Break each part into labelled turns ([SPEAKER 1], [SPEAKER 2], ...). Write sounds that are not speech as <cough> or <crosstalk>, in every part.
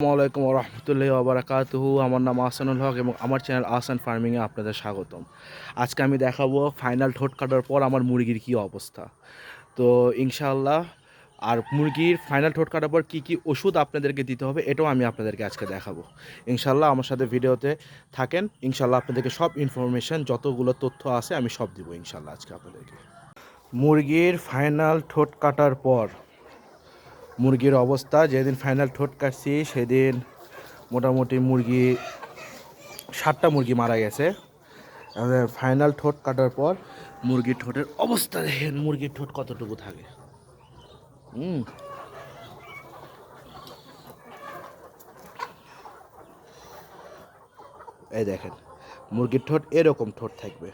[SPEAKER 1] আসসালামাইকুম রহমতুল্লাহ ওবরাকাতুহু। আমার নাম আহসানুল হক এবং আমার চ্যানেল আহসান ফার্মিংয়ে আপনাদের স্বাগতম। আজকে আমি দেখাবো ফাইনাল ঠোঁট কাটার পর আমার মুরগির কী অবস্থা। তো ইনশাআল্লাহ, আর মুরগির ফাইনাল ঠোঁট কাটার পর কী কী ওষুধ আপনাদেরকে দিতে হবে এটাও আমি আপনাদেরকে আজকে দেখাবো। ইনশাল্লাহ আমার সাথে ভিডিওতে থাকেন ইনশাল্লাহ আপনাদেরকে সব ইনফরমেশন যতগুলো তথ্য আছে আমি সব দিব ইনশাল্লাহ আজকে আপনাদেরকে। মুরগির ফাইনাল ঠোঁট কাটার পর মুরগির অবস্থা, যেদিন ফাইনাল ঠোঁট কাটছি, সেদিন মোটামুটি মুরগি ষাটটা মুরগি মারা গেছে। আমাদের ফাইনাল ঠোঁট কাটার পর মুরগির ঠোঁটের অবস্থা দেখেন, মুরগির ঠোঁট কতটুকু থাকে। হুম। এই দেখেন, মুরগির ঠোঁট এরকম ঠোঁট থাকবে।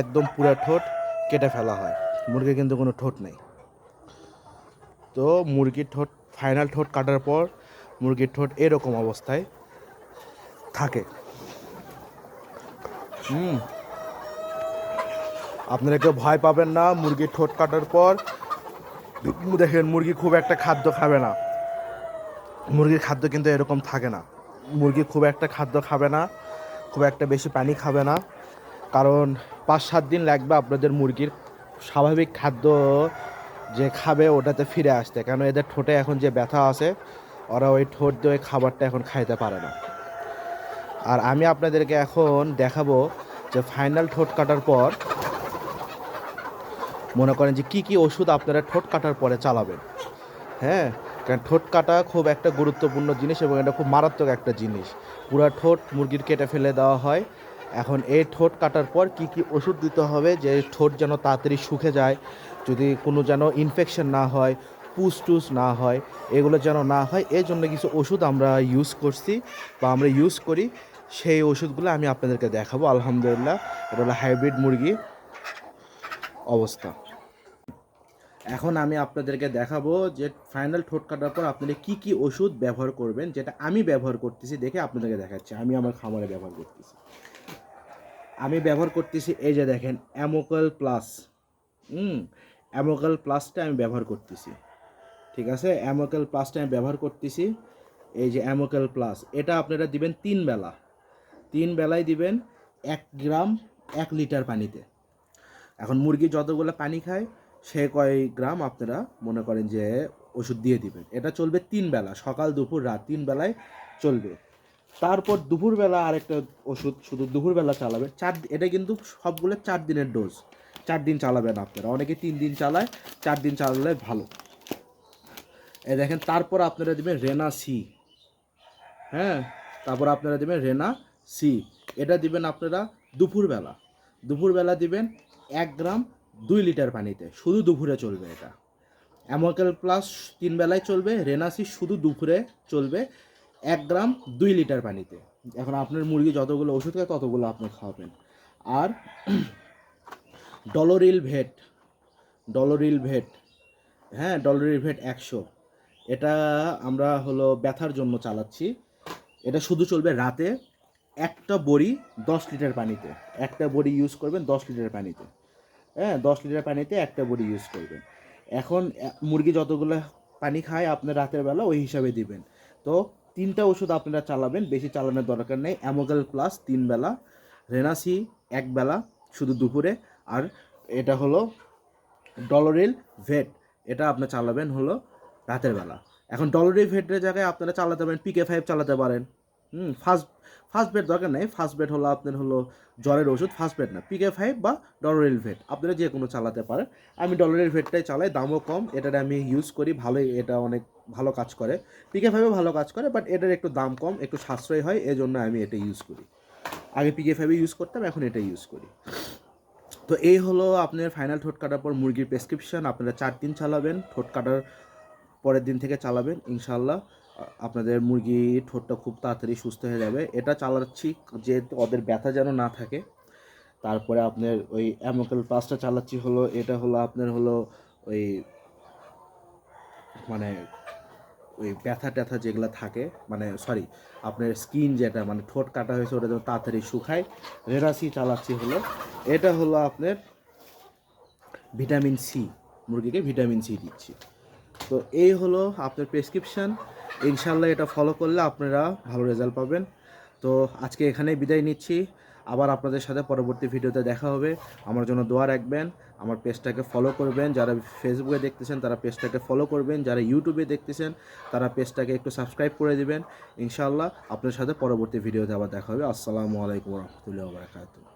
[SPEAKER 1] একদম পুরো ঠোঁট কেটে ফেলা হয়। মুরগির কিন্তু কোনো ঠোঁট নেই। তো মুরগির ঠোঁট ফাইনাল ঠোঁট কাটার পর মুরগির ঠোঁট এরকম অবস্থায় থাকে। হুম। আপনারা কেউ ভয় পাবেন না মুরগির ঠোঁট কাটার পর দেখেন মুরগি খুব একটা খাদ্য খাবে না। মুরগির খাদ্য কিন্তু এরকম থাকে না। মুরগি খুব একটা খাদ্য খাবে না, খুব একটা বেশি পানি খাবে না। কারণ পাঁচ সাত দিন লাগবে আপনাদের মুরগির স্বাভাবিক খাদ্য যে খাবে ওটাতে ফিরে আসতে। কেন এদের ঠোঁটে এখন যে ব্যথা আছে, ওরা ওই ঠোঁট দিয়ে ওই খাবারটা এখন খাইতে পারে না। আর আমি আপনাদেরকে এখন দেখাবো যে ফাইনাল ঠোঁট কাটার পর মনে করেন যে কি কি ওষুধ আপনারা ঠোঁট কাটার পরে চালাবেন। হ্যাঁ? কারণ ঠোঁট কাটা খুব একটা গুরুত্বপূর্ণ জিনিস এবং এটা খুব মারাত্মক একটা জিনিস। পুরা ঠোঁট মুরগির কেটে ফেলে দেওয়া হয়। এখন এই ঠোঁট কাটার পর কি কি ওষুধ দিতে হবে যে ঠোঁট যেন তাড়াতাড়ি শুকে যায়, যদি কোনো যেন ইনফেকশন না হয় পুস টুস না হয়, এগুলো যেন না হয়, এই জন্য কিছু ওষুধ আমরা ইউজ করছি বা আমরা ইউজ করি। সেই ওষুধগুলো আমি আপনাদেরকে দেখাবো, আলহামদুলিল্লাহ। এটা হলো হাইব্রিড মুরগি অবস্থা। এখন আমি আপনাদেরকে দেখাবো যে ফাইনাল ঠোঁট কাটার পর আপনারা কি কি ওষুধ ব্যবহার করবেন, যেটা আমি ব্যবহার করতেছি দেখে আপনাদেরকে দেখাচ্ছি। আমি আমার খামারে ব্যবহার করতেছি। আমি ব্যবহার করতেছি এই যে দেখেন অ্যামোকাল প্লাস হুম অ্যামোকাল প্লাসটা আমি ব্যবহার করতেছি। ঠিক আছে? অ্যামোকাল প্লাসটা আমি ব্যবহার করতেছি। এই যে অ্যামোকাল প্লাস এটা আপনারা দিবেন তিন বেলা। তিন বেলায় দিবেন এক গ্রাম এক লিটার পানিতে। এখন মুরগি যতগুলো পানি খায়, সে কয় গ্রাম আপনারা মনে করেন যে ওষুধ দিয়ে দিবেন। এটা চলবে তিন বেলা, সকাল, দুপুর, রাত, তিন বেলায় চলবে। তারপর দুপুরবেলা আরেকটা ওষুধ শুধু দুপুরবেলা চালাবে। চার এটা কিন্তু সবগুলো চার দিনের ডোজ চার দিন চালাবেন আপনারা। অনেকে তিন দিন চালায়, চার দিন চালালে ভালো। এ দেখেন, তারপর আপনারা দেবেন রেনা সি হ্যাঁ তারপর আপনারা দেবেন রেনা সি এটা দিবেন আপনারা দুপুরবেলা। দুপুরবেলা দিবেন এক গ্রাম দুই লিটার পানিতে। শুধু দুপুরে চলবে এটা। অ্যামোকেল প্লাস তিন বেলায় চলবে রেনাসি শুধু দুপুরে চলবে। এক গ্রাম দুই লিটার পানিতে। এখন আপনার মুরগি যতগুলো ওষুধ খায়, ততগুলো আপনি খাওয়াবেন আর <clears throat> ডলোরিল ভেট ডলোরিল ভেট হ্যাঁ ডলোরিল ভেট একশো। এটা আমরা হলো ব্যথার জন্য চালাচ্ছি। এটা শুধু চলবে রাতে। একটা বড়ি দশ লিটার পানিতে। একটা বড়ি ইউজ করবেন দশ লিটার পানিতে। হ্যাঁ দশ লিটার পানিতে একটা বড়ি ইউজ করবেন। এখন মুরগি যতগুলো পানি খায় আপনার রাতের বেলা ওই হিসাবে দিবেন। তো তিনটা ওষুধ আপনারা চালাবেন, বেশি চালানোর দরকার নেই। অ্যামোগাল প্লাস তিন বেলা রেনাসি এক বেলা, শুধু দুপুরে। আর এটা হলো ডলোরিল ভেট এটা আপনার চালাবেন হলো রাতের বেলা। এখন ডলোরিল ভেটের জায়গায় আপনারা চালাতে পারেন পিকে ফাইভ চালাতে পারেন। হুম ফার্স্ট ফার্স্ট বেড দরকার নেই। ফার্স্ট বেড হলো আপনার হলো জ্বরের ওষুধ ফার্স্ট বেড না। পিকে ফাইভ বা ডলোরিল ভেট আপনারা যে কোনো চালাতে পারেন। আমি ডলোরিল ভেটটাই চালাই, দামও কম। এটার আমি ইউজ করি, ভালোই এটা অনেক ভালো কাজ করে। পিকে ফাইভও ভালো কাজ করে বাট এটার একটু দাম কম, একটু সাশ্রয় হয় এই জন্য আমি এটা ইউজ করি। আগে পিকে ফাইভে ইউজ করতাম, এখন এটা ইউজ করি। তো এই হলো আপনার ফাইনাল ঠোঁট কাটার পর মুরগির প্রেসক্রিপশন আপনারা চার দিন চালাবেন, ঠোঁট কাটার পরের দিন থেকে চালাবেন ইনশাল্লাহ আপনাদের মুরগি ঠোঁটটা খুব তাড়াতাড়ি সুস্থ হয়ে যাবে। এটা চালাচ্ছি যেহেতু ওদের ব্যথা যেন না থাকে। তারপরে আপনার ওই অ্যামোকেল প্লাসটা চালাচ্ছি হলো, এটা হলো আপনার হলো ওই মানে ওই ব্যথা ট্যাথা যেগুলো থাকে মানে সরি আপনার স্কিন যেটা মানে ঠোঁট কাটা হয়েছে ওটা যেন তাড়াতাড়ি শুকায়। রেরাসি চালাচ্ছি হলো, এটা হলো আপনার ভিটামিন সি মুরগিকে ভিটামিন সি দিচ্ছি। তো এই হলো আপনার প্রেসক্রিপশান ইনশাল্লাহ এটা ফলো করলে আপনারা ভালো রেজাল্ট পাবেন। তো আজকে এখানেই বিদায় নিচ্ছি। আবার আপনাদের সাথে পরবর্তী ভিডিওতে দেখা হবে। আমার জন্য দোয়া রাখবেন। আমার পেজটাকে ফলো করবেন। যারা ফেসবুকে দেখতেছেন, তারা পেজটাকে ফলো করবেন। যারা ইউটিউবে দেখতেছেন, তারা পেজটাকে একটু সাবস্ক্রাইব করে দিবেন। ইনশাআল্লাহ আপনার সাথে পরবর্তী ভিডিওতে আবার দেখা হবে। আসসালামু আলাইকুম রহমতুল্লাহ বারকাতুহ।